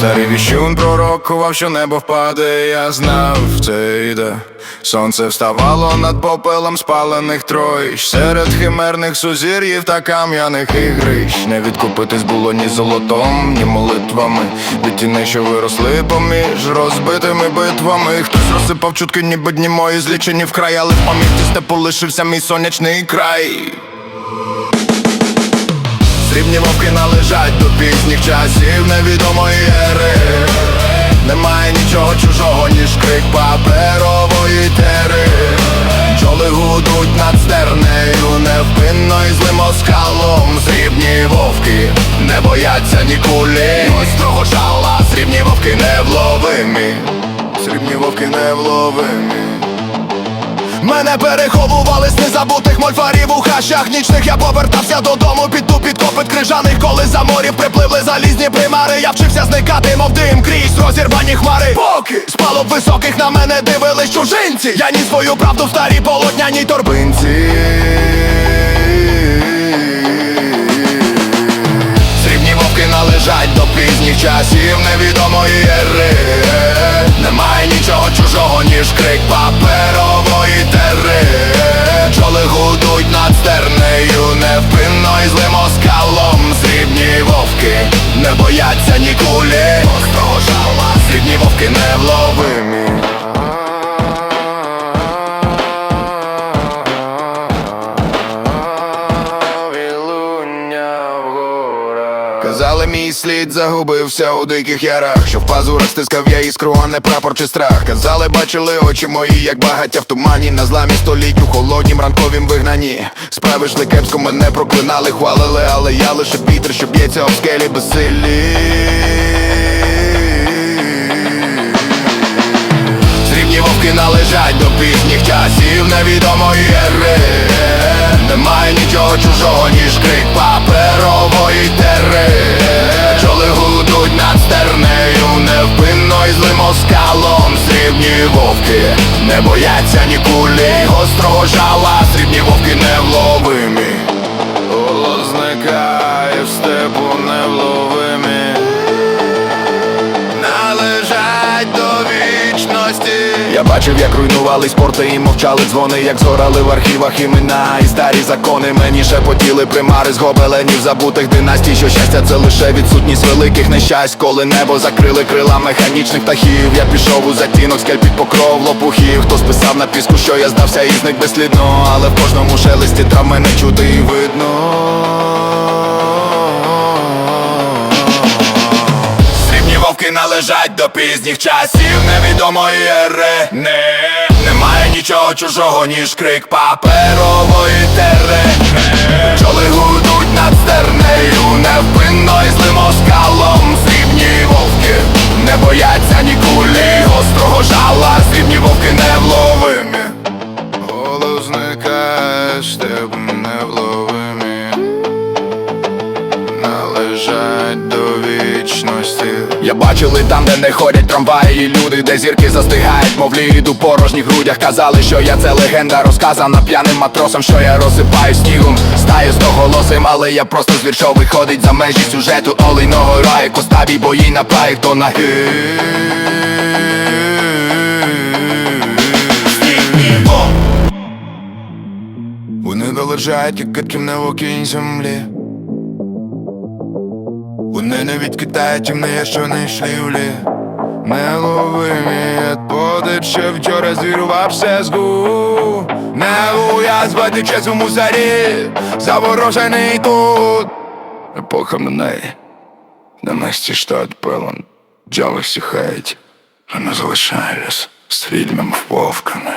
Старий віщун пророкував, що небо впаде, я знав, це йде. Сонце вставало над попелом спалених троїч Серед химерних сузір'їв та кам'яних ігрищ. Не відкупитись було ні золотом, ні молитвами. Від тіней, що виросли поміж розбитими битвами. Хтось розсипав чутки, ніби дні мої злічені вкрай Але в пам'яті степу лишився мій сонячний край. Срібні вовки належать часів невідомої ери. Немає нічого чужого, ніж крик паперової тери. Бджоли гудуть над стернею невпинно і злим оскалом. Срібні вовки не бояться ні кулі. Острого жала, срібні вовки невловимі. Срібні вовки невловимі. Мене переховували з незабутих мольфарів у хащах нічних. Я повертався додому під ту крижаних Коли за морів припливли залізні примари Я вчився зникати, мов дим крізь розірвані хмари. Поки! З палуб високих на мене дивились чужинці. Я ніс свою правду в старій полотняній торбинці. Срібні вовки належать до пізніх часів невідомої ери. Немає нічого чужого, ніж крик паперової тери. Чоли гудуть над стернею бояться ні кулі Острого жала, срібні вовки невловимі слід загубився у диких ярах, що в пазурах стискав я іскру, а не прапор чи страх. Казали, бачили очі мої, як багаття в тумані, на зламі століть у холоднім ранковім вигнанні. Справи йшли кепсько, мене проклинали, хвалили, але я лише вітер, що б'ється об скелі безсилі. Срібні вовки належать до пізніх часів невідомої ери Немає нічого чужого, ніж крик паперової оскалом вовки не бояться ні кулі гострого жала Я бачив, як руйнували спорти і мовчали дзвони, як згорали в архівах імена і старі закони. Мені шепотіли примари з гобеленів забутих династій, що щастя це лише відсутність великих нещасть, коли небо закрили крила механічних птахів. Я пішов у затінок, скель під покров лопухів. Хто списав на піску, що я здався і зник безслідно, але в кожному шелесті трав мене чути і видно. Вовки належать до пізніх часів невідомої ери. Не, немає нічого чужого, ніж крик паперової тери Я бачили там, де не ходять трамваї, і люди, де зірки застигають, мов лід у порожніх грудях. Казали, що я це легенда, розказана п'яним матросом, що я розсипаю снігом, стаю стоголосим, але я просто звір, що виходить за межі сюжету олійного раю, коставій бої на хто на Вони долежають, як китків на окінь землі. Вони не відкидають темне, що не шлівлі Неловимі подить, що вчора звірувався з гу. Не уязвати час у мусорі Заворожений тут. Епоха минає. На місці штат пелон Джали сіхають А не залишаюсь Стрільними вовками